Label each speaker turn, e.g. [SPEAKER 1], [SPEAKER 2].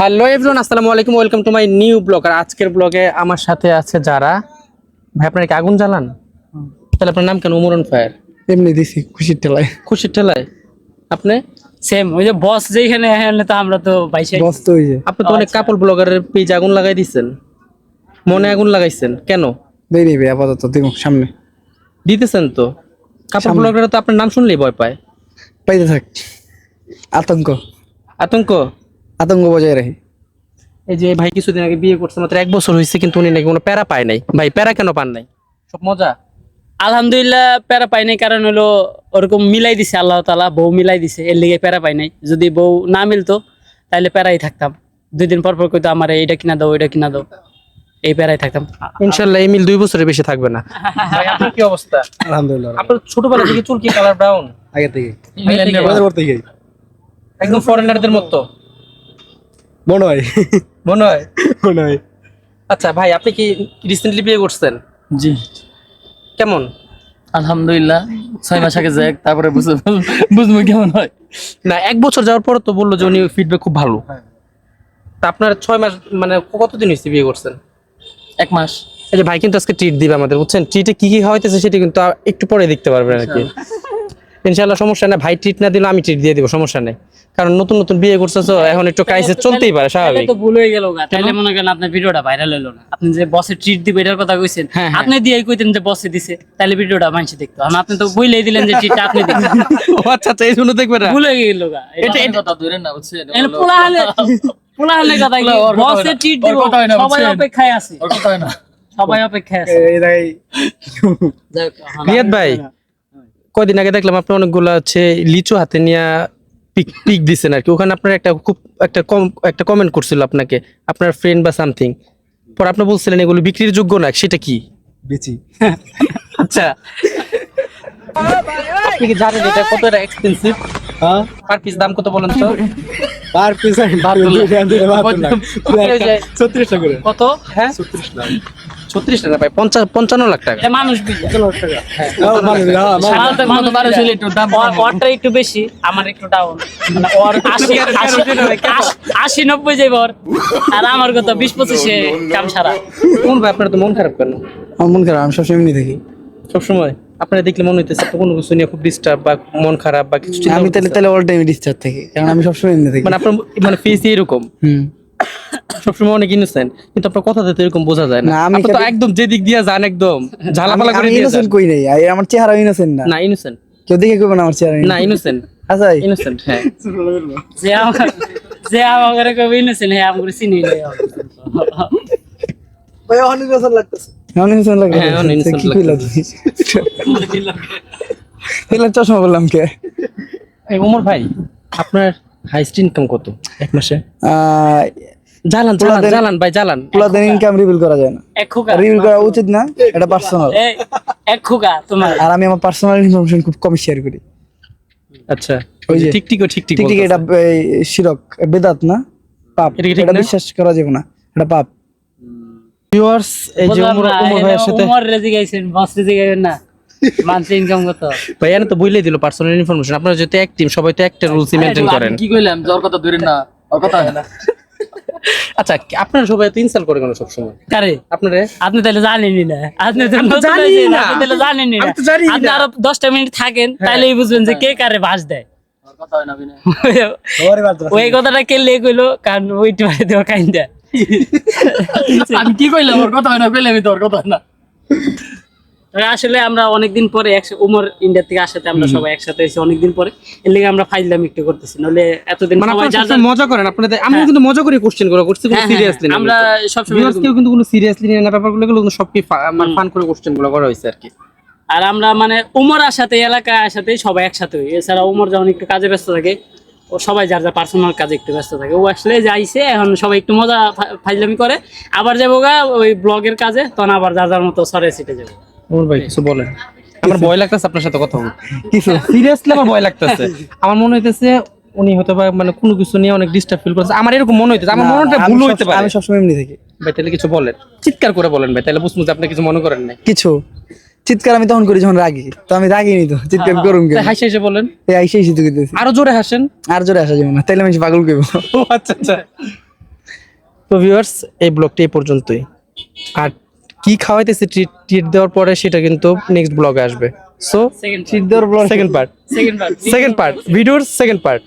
[SPEAKER 1] Hello everyone আসসালামু আলাইকুম welcome to my new blog. আর আজকের ব্লগে আমার সাথে আছে যারা? ভাই আপনার কি আগুন জ্বালান? তাহলে আপনার নাম কেন? উমরন ফায়ার।
[SPEAKER 2] এমনি দিছি খুশির ঠেলায়।
[SPEAKER 1] খুশির ঠেলায়। আপনি?
[SPEAKER 3] সেম ওই যে বস যেখানে এখানে তো আমরা তো বাইশে
[SPEAKER 2] বস তো ওই যে।
[SPEAKER 1] আপনি তো অনেক কাপল ব্লগারের পেজ আগুন লাগাই দিচ্ছেন মনে আগুন লাগাইছেন। কেন?
[SPEAKER 2] দেই নিবে আপাতত দিব সামনে।
[SPEAKER 1] দিতেছেন তো। কাপল ব্লগার তো আপনার নাম শুনলেই ভয় পায়।
[SPEAKER 2] পাইতে থাক। আতঙ্ক।
[SPEAKER 1] আতঙ্ক?
[SPEAKER 2] আতঙ্ক বজায় রাখি।
[SPEAKER 1] এই যে ভাই কিছুদিন আগে বিয়ে করছে মাত্র এক বছর হয়েছে কিন্তু উনি নাকি কোনো প্যারা পায় নাই। ভাই প্যারা কেন পান নাই? সব মজা?
[SPEAKER 3] আলহামদুলিল্লাহ প্যারা পাই নাই কারণ হলো ওরকম মিলাই দিছে আল্লাহ তালা বউ মিলাই দিছে এর লিগে প্যারা পাই নাই। যদি বউ না মিলতো তাহলে প্যারাই থাকতাম। দুই দিন পর পর কইতো আমার এইটা কিনা দাও ওইটা কিনা দাও। এই প্যারাই থাকতাম।
[SPEAKER 1] ইনশাল্লাহ এই মিল দুই বছরের বেশি থাকবে না। ভাই আপনার কি অবস্থা?
[SPEAKER 2] আলহামদুলিল্লাহ।
[SPEAKER 1] আপনার ছোটবেলা থেকে চুল কি কালার ব্রাউন
[SPEAKER 2] আগে থেকে। ওর থেকে?
[SPEAKER 1] একদম ফরেনারদের মতো।
[SPEAKER 2] মনে হয়
[SPEAKER 1] মনে হয়
[SPEAKER 2] মনে হয়
[SPEAKER 1] আচ্ছা ভাই আপনি কি রিসেন্টলি বিয়ে করছেন?
[SPEAKER 4] জি।
[SPEAKER 1] কেমন?
[SPEAKER 4] আলহামদুলিল্লাহ ছয় মাস আগে যাক তারপরে বুঝে বুঝব কেমন হয়।
[SPEAKER 1] না এক বছর যাওয়ার পর তো বলল যে উনি ফিডব্যাক খুব ভালো। তা আপনার ছয় মাস মানে কতদিন হয়েছে বিয়ে করছেন?
[SPEAKER 4] এক মাস।
[SPEAKER 1] এই যে ভাই কিন্তু আজকে ট্রিট দিবে আমাদের বুঝছেন? ট্রিটে কি কি হইতেছে সেটা কিন্তু একটু পরে দেখতে পারবেন আর কি। ইনশাল্লাহ। সমস্যা নেই ভাই ট্রিট না দিলে আমি ট্রিট দিয়ে দিব সমস্যা নেই। কারণ নতুন নতুন বিয়ে করছে তো এখন একটু ক্রাইসিস চলতেই পারে স্বাভাবিক।
[SPEAKER 3] তো ভুল হয়ে গেল গা। তাহলে মনে করেন আপনার ভিডিওটা ভাইরাল হলো না। আপনি যে বসে ট্রিট দিবে এটার কথা কইছেন।
[SPEAKER 1] হ্যাঁ, হ্যাঁ।
[SPEAKER 3] আপনি দিয়ে কইতেন যে বসে দিছে তাহলে ভিডিওটা মানুষ দেখতো। আর আপনি তো বইলেই দিলেন যে ট্রিটটা আপনি দেখবেন
[SPEAKER 1] ও আচ্ছা আচ্ছা এই জন্য দেখবে না।
[SPEAKER 3] ভুল হয়ে গেল গা। এটা
[SPEAKER 4] এটা কথা ধরে না বুঝছেন?
[SPEAKER 3] এর পোলা হলে পোলা হলে কথা কি
[SPEAKER 4] হয়
[SPEAKER 3] বসে ট্রিট দিব
[SPEAKER 4] হয়
[SPEAKER 3] সবাই? অপেক্ষায় আছে।
[SPEAKER 4] ওর কথা হয় না।
[SPEAKER 3] সবাই অপেক্ষায় আছে।
[SPEAKER 2] এই
[SPEAKER 3] যাক,
[SPEAKER 1] রিয়াদ ভাই কয়দিন আগে দেখলাম আপনি অনেকগুলো হচ্ছে লিচু হাতে নিয়ে পিক পিক দিছেন আর কি। ওখানে আপনার একটা খুব একটা কম একটা কমেন্ট করছিল আপনাকে আপনার ফ্রেন্ড বা সামথিং পর আপনি বলছিলেন এগুলো বিক্রির যোগ্য না সেটা কি?
[SPEAKER 2] বেচি।
[SPEAKER 1] আচ্ছা। আপনি কি জানেন এটা কত এক্সপেন্সিভ
[SPEAKER 2] হ্যাঁ?
[SPEAKER 1] পার পিস দাম কত বলেন তো?
[SPEAKER 2] পার পিস ছত্রিশ টাকা করে
[SPEAKER 1] কত হ্যাঁ ছত্রিশ টাকা ভাই পঞ্চান্ন লাখ টাকা
[SPEAKER 3] মানুষ বিজা সাধারণত
[SPEAKER 4] মানুষ মানুষ হলে একটু দাম
[SPEAKER 3] ওর- ওরটা একটু বেশি আমার একটু ডাউন মানে ওর আশি নব্বই যাইব ওর আর আমার কত বিশ পঁচিশে কাম সারা
[SPEAKER 1] কোন আপনার তো মন খারাপ কেন
[SPEAKER 2] আমার মন খারাপ আমি সবসময় এমনি থাকি
[SPEAKER 1] সবসময় আপনারা দেখলে মনে হইতেছে আপনি কোনো কিছু নিয়ে খুব ডিস্টার্ব বা মন খারাপ বা কিছু
[SPEAKER 2] আমি তাহলে তাহলে অল টাইম ডিসচার্জ থাকি কারণ আমি সবসময় এমনি থাকি।
[SPEAKER 1] মানে আপনার মানে ফেস এরকম।
[SPEAKER 2] হুম।
[SPEAKER 1] সবসময় অনেক ইনোসেন্ট কিন্তু আপনার কথাতে তো এরকম বোঝা যায় না।
[SPEAKER 2] না, আমি
[SPEAKER 1] তো একদম যেদিক দিয়ে যান একদম ঝালাপালা করে দিয়ে
[SPEAKER 2] ইনোসেন্ট কই নাই আর আমার চেহারা ইনোসেন্ট না।
[SPEAKER 1] না ইনোসেন্ট
[SPEAKER 2] কেউ দেখে কইবে না আমার চেহারা
[SPEAKER 1] না ইনোসেন্ট
[SPEAKER 2] আচ্ছা
[SPEAKER 1] ইনোসেন্ট হ্যাঁ।
[SPEAKER 3] যে আমার যে আমার কবি নিছেন হ্যাঁ আমাকে চিনি নাই।
[SPEAKER 2] অনেক লাগে
[SPEAKER 1] হ্যাঁ,
[SPEAKER 2] চশমা বললাম কে?
[SPEAKER 1] এই ওমর ভাই আপনার হাইস্ট ইনকাম কত এক মাসে? ভাই
[SPEAKER 2] পোলাদের ইনকাম রিভিল করা যায় না।
[SPEAKER 3] এক খুকা।
[SPEAKER 2] রিভিল করা উচিত না এটা পার্সোনাল
[SPEAKER 3] এই, এক খুকা তোমার।
[SPEAKER 2] আর আমি আমার পার্সোনাল ইনফরমেশন খুব কম শেয়ার করি।
[SPEAKER 1] আচ্ছা
[SPEAKER 2] ওই যে-
[SPEAKER 1] ঠিক ঠিক ঠিক ঠিক
[SPEAKER 2] এটা শিরক বেদাত না পাপ।
[SPEAKER 1] এটা ঠিক
[SPEAKER 2] বিশ্বাস করা যাবে না এটা পাপ।
[SPEAKER 1] ভিউয়ার্স এই যে
[SPEAKER 3] বুঝলাম
[SPEAKER 1] ওমর ওমর ভাইয়ের সাথে
[SPEAKER 3] উমর রেজি গাইছেন বস রেজি গাইবেন না। মান্থলি ইনকাম কত?
[SPEAKER 1] ভাই এনে তো বইলেই দিল পার্সোনাল ইনফরমেশন আপনারা যেহেতু এক টিম সবাই তো একটা রুলস মেনটেন করেন।
[SPEAKER 4] কি কইলাম? কথা ধরে না ওর কথা হয় না।
[SPEAKER 1] আচ্ছা আপনারা সবাই তো ইনসাল্ট করে কেন সবসময়?
[SPEAKER 3] কারে?
[SPEAKER 1] আপনারা?
[SPEAKER 3] আপনি তাহলে জানেনই না। আপনি তো
[SPEAKER 1] না।
[SPEAKER 3] আপনি তাহলে জানেনই না।
[SPEAKER 1] আমি তো জানি
[SPEAKER 3] আপনি। আরও দশটা মিনিট থাকেন তাহলেই বুঝবেন যে কে কারে বাস দেয়।
[SPEAKER 4] ওর কথা হয় না বিনা
[SPEAKER 3] ওই কথাটা কে লে কইলো কারণ ওইটা দেওয়া কাইন্দা।
[SPEAKER 4] আমি কি কইলাম? ওর কথা হয় না কথা হয় না।
[SPEAKER 3] আসলে আমরা অনেকদিন পরে উমর ইন্ডিয়া থেকে আসাতে আমরা সবাই একসাথে এসে অনেকদিন পরে। এর লেগে আমরা ফাইজলাম একটু করতেছি নলে এতদিন
[SPEAKER 1] মানে
[SPEAKER 3] সবাই যা যা-
[SPEAKER 1] মজা করেন আপনাদের আমি কিন্তু মজা করে কোশ্চেনগুলো করছি কোনো
[SPEAKER 3] হ্যাঁ, হ্যাঁ,
[SPEAKER 1] সিরিয়াসলি না
[SPEAKER 3] আমরা
[SPEAKER 1] ভিউয়ার্স
[SPEAKER 3] এরকম-
[SPEAKER 1] কেউ কিন্তু কোনো সিরিয়াসলি না ব্যাপারগুলো কিন্তু সব মানে ফান করে কোশ্চেনগুলো করা হয়েছে আর কি।
[SPEAKER 3] আর আমরা মানে উমর আসাতে এলাকায় আসাতে সবাই একসাথে হই। এছাড়া উমর যখন একটু কাজে ব্যস্ত থাকে ও সবাই যার যার পার্সোনাল কাজে একটু ব্যস্ত থাকে। ও আসলে যাইছে এখন সবাই একটু মজা ফাইজলামি করে। আবার যাব গা ওই ব্লগের কাজে তখন আবার যার যার মতো সরে সিটে যাব।
[SPEAKER 1] ভাই কিছু বলেন। আমার ভয় লাগতেছে আপনার সাথে কথা বলতে।
[SPEAKER 2] কিছু?
[SPEAKER 1] সিরিয়াসলি আমার ভয় লাগতেছে। আমার মনে হইতেছে উনি হয়তো বা মানে কোনো কিছু নিয়ে অনেক ডিস্টার্ব ফিল করছে আমার এরকম মনে হইতেছে। আমার
[SPEAKER 2] না,
[SPEAKER 1] মনটা ভুল হইতে পারে।
[SPEAKER 2] আমি সবসময় এমনি থাকি।
[SPEAKER 1] ভাই তাহলে কিছু বলেন। চিৎকার করে বলেন ভাই তাহলে বুঝব যে আপনি কিছু মনে করেন নাই।
[SPEAKER 2] কিছু? চিৎকার আমি তখন করি যখন রাগি। তো আমি রাগি নি তো চিৎকার
[SPEAKER 1] করুন হাসি হেসে বলেন।
[SPEAKER 2] এই হাসি হেসে তো দিতেছি
[SPEAKER 1] আরও জোরে হাসেন?
[SPEAKER 2] আর জোরে হাসা যাবে না তাইলে আমি পাগল
[SPEAKER 1] করব। আচ্ছা আচ্ছা। তো ভিউয়ার্স এই ব্লগটি এই পর্যন্তই। আর কি খাওয়াইতেছে ট্রিট ট্রিট দেওয়ার পরে সেটা কিন্তু নেক্সট ব্লগে আসবে। সো
[SPEAKER 3] সেকেন্ড
[SPEAKER 2] দেওয়ার blog
[SPEAKER 1] second part
[SPEAKER 3] second part
[SPEAKER 1] second part ভিডিওর সেকেন্ড পার্ট